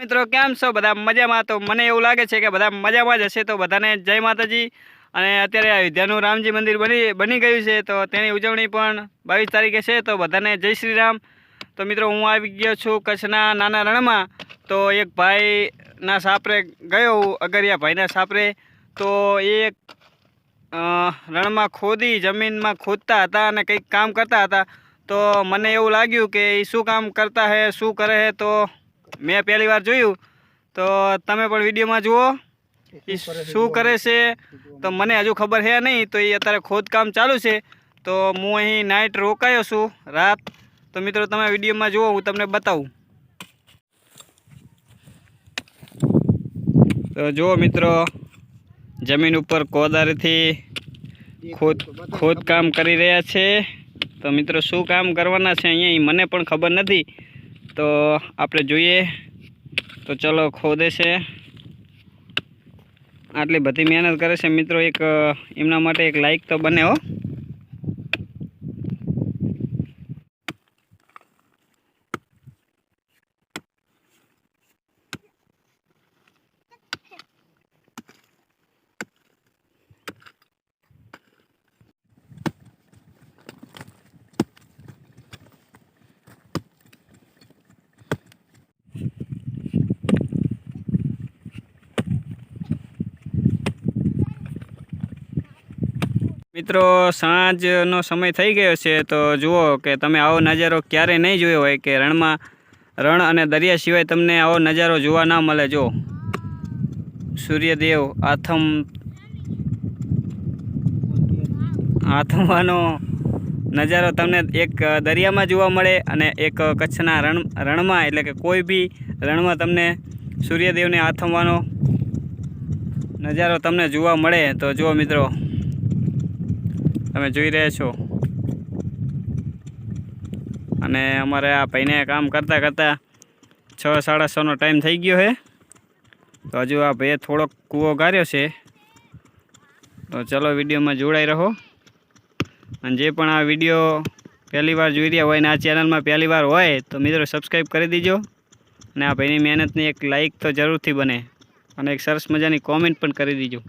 મિત્રો, કેમ છો? બધા મજામાં? તો મને એવું લાગે છે કે બધા મજામાં જ હશે. તો બધાને જય માતાજી. અને અત્યારે અયોધ્યાનું રામજી મંદિર બની બની ગયું છે. તો તેની ઉજવણી પણ બાવીસ તારીખે છે. તો બધાને જય શ્રી રામ. તો મિત્રો, હું આવી ગયો છું કચ્છના નાના રણમાં. તો એક ભાઈના સાપરે ગયો હું, અગરિયા ભાઈના સાપરે. તો એ રણમાં ખોદી, જમીનમાં ખોદતા હતા અને કંઈક કામ કરતા હતા. તો મને એવું લાગ્યું કે એ શું કામ કરતા હે, શું કરે હે, તો મેં પહેલી વાર જોયું. તો તમે પણ વિડીયોમાં જુઓ. એ શું કરે છે તો મને હજુ ખબર છે નહીં. તો એ અત્યારે ખોદકામ ચાલુ છે. તો હું અહીં નાઇટ રોકાયો છું રાત. તો મિત્રો તમે વિડીયોમાં જુઓ હું તમને બતાવું. તો જુઓ મિત્રો જમીન ઉપર કોદારથી ખોદ ખોદકામ કરી રહ્યા છે. તો મિત્રો શું કામ કરવાના છે અહીંયા? મને પણ ખબર નથી. તો આપણે જોઈએ. તો ચલો ખોદે છે. આટલી બધી મહેનત કરે છે મિત્રો. એક એમના માટે એક લાઈક તો બને હો. મિત્રો, સાંજનો સમય થઈ ગયો છે, તો જુઓ કે તમે આવો નજારો ક્યારેય નહીં જોયો હોય કે રણમાં, રણ અને દરિયા સિવાય તમને આવો નજારો જોવા ના મળે. જો, સૂર્યદેવ આથમ, આથમવાનો નજારો તમને એક દરિયામાં જોવા મળે અને એક કચ્છના રણ, રણમાં, એટલે કે કોઈ બી રણમાં તમને સૂર્યદેવને આથમવાનો નજારો તમને જોવા મળે. તો જુઓ મિત્રો તમે જોઈ રહ્યા છો. અને અમારે આ ભાઈને કામ કરતાં કરતાં છ, સાડા છનો ટાઈમ થઈ ગયો છે. તો હજુ આ ભાઈએ થોડોક કૂવો ગાર્યો છે. તો ચલો વિડીયોમાં જોડાઈ રહો. અને જે પણ આ વીડિયો પહેલી વાર જોઈ રહ્યા હોય ને આ ચેનલમાં પહેલી વાર હોય, તો મિત્રો સબસ્ક્રાઈબ કરી દીજો. અને આ ભાઈની મહેનતની એક લાઈક તો જરૂરથી બને. અને એક સરસ મજાની કોમેન્ટ પણ કરી દીજો.